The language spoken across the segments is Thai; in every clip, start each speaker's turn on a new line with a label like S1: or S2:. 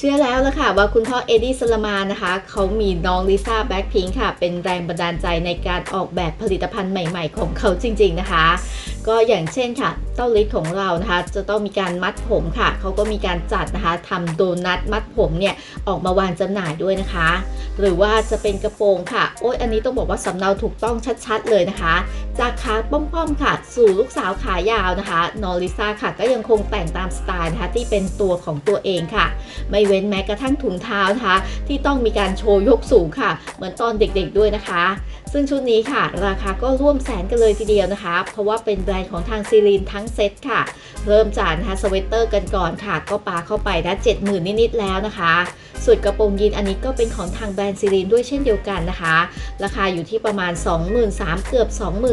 S1: เชื่อแล้วละค่ะว่าคุณพ่อเอ็ดดี้สลมานะคะเขามีน้องลิซ่าแบ็คพิงค่ะ เป็นแรงบันดาลใจในการออกแบบผลิตภัณฑ์ใหม่ๆ ของเขาจริง ๆนะคะ ก็อย่างเช่นค่ะ เต้าลิศของเรานะคะ จะต้องมีการมัดผมค่ะเขาก็มีการจัดนะคะทำโดนัทมัดผมเนี่ยออกมาวางจำหน่ายด้วยนะคะ หรือว่าจะเป็นกระโปรงค่ะ โอ้ยอันนี้ต้องบอกว่าสำเนาถูกต้องชัดๆเลยนะคะ จากขาป้อมๆค่ะ สู่ลูกสาวขายาวนะคะนอริซ่าค่ะก็ยังคงแต่งตามสไตล์นะคะที่เป็นตัวของตัวเองค่ะ ไม่เว้นแม้กระทั่งถุงเท้านะคะ ที่ต้องมีการโชว์ยกสูงค่ะ เหมือนตอนเด็กๆด้วยนะคะซึ่งชุดนี้ค่ะ ราคาก็ร่วมแสนกันเลยทีเดียวนะคะ เพราะว่าเป็นแบรนด์ของทางซีรีนทั้งเซ็ตค่ะ เริ่มจากนะคะสเวตเตอร์กันก่อนค่ะ ก็ปาเข้าไปนะ70,000นิดๆแล้วนะคะส่วนกระโปรงยีนอันนี้ก็เป็นของทางแบรนด์ซีรีนด้วยเช่นเดียวกันนะคะ ราคาอยู่ที่ประมาณ 23,000เกือบ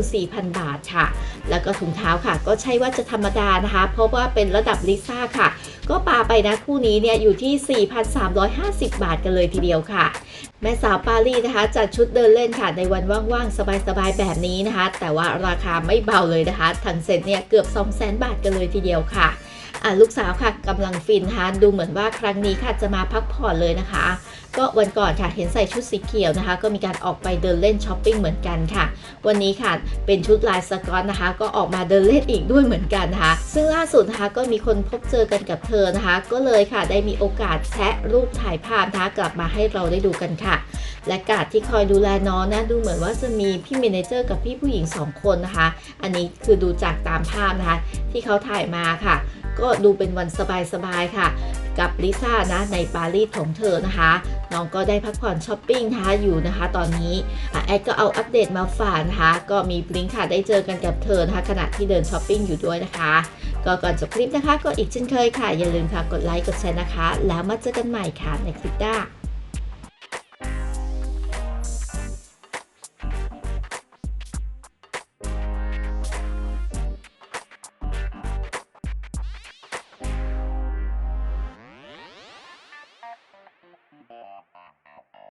S1: 24,000 บาทค่ะ แล้วก็ถุงเท้าค่ะ ก็ใช่ว่าจะธรรมดานะคะ เพราะว่าเป็นระดับลิซ่าค่ะ ก็ปาไปนะคู่นี้เนี่ยอยู่ที่ 4,350 บาทกันเลยทีเดียวค่ะ แม่สาวปารีนะคะจัดชุดเดินเล่นค่ะในวันว่างๆ สบายๆ แบบนี้นะคะ แต่ว่าราคาไม่เบาเลยนะคะทั้งเซ็ตเนี่ยเกือบ 200,000 บาทกันเลยทีเดียวค่ะ อะลูกสาวค่ะกำลังฟินนะคะดูเหมือนว่าครั้งนี้ค่ะจะมาพักผ่อนเลยนะคะ ก็วันก่อนค่ะเห็นใส่ชุดสีเขียวนะคะ ก็มีการออกไปเดินเล่นช้อปปิ้งเหมือนกันค่ะ วันนี้ค่ะเป็นชุดลายสกอตนะคะ ก็ออกมาเดินเล่นอีกด้วยเหมือนกันนะคะ ซึ่งล่าสุดนะคะก็มีคนพบเจอกันกับเธอนะคะ ก็เลยค่ะได้มีโอกาสแชะรูปถ่ายภาพนะคะกลับมาให้เราได้ดูกันค่ะ และกาดที่คอยดูแลน้องนะดูเหมือนว่าจะมีพี่เมนเจอร์กับพี่ผู้หญิงสองคนนะคะ อันนี้คือดูจากตามภาพนะคะ ที่เขาถ่ายมาค่ะ ก็ดูเป็นวันสบายๆค่ะ กับลิซ่านะในปารีสของเธอนะคะน้องก็ได้พักผ่อนช้อปปิ้งนะคะอยู่นะคะตอนนี้แอดก็เอาอัปเดตมาฝากนะคะ ก็มีลิงค่ะได้เจอกันกับเธอนะคะขณะที่เดินช้อปปิ้งอยู่ด้วยนะคะ ก็ก่อนจบคลิปนะคะ ก็อีกเช่นเคยค่ะ อย่าลืมค่ะกดไลค์กดแชร์นะคะ แล้วมาเจอกันใหม่ค่ะในคลิปหน้า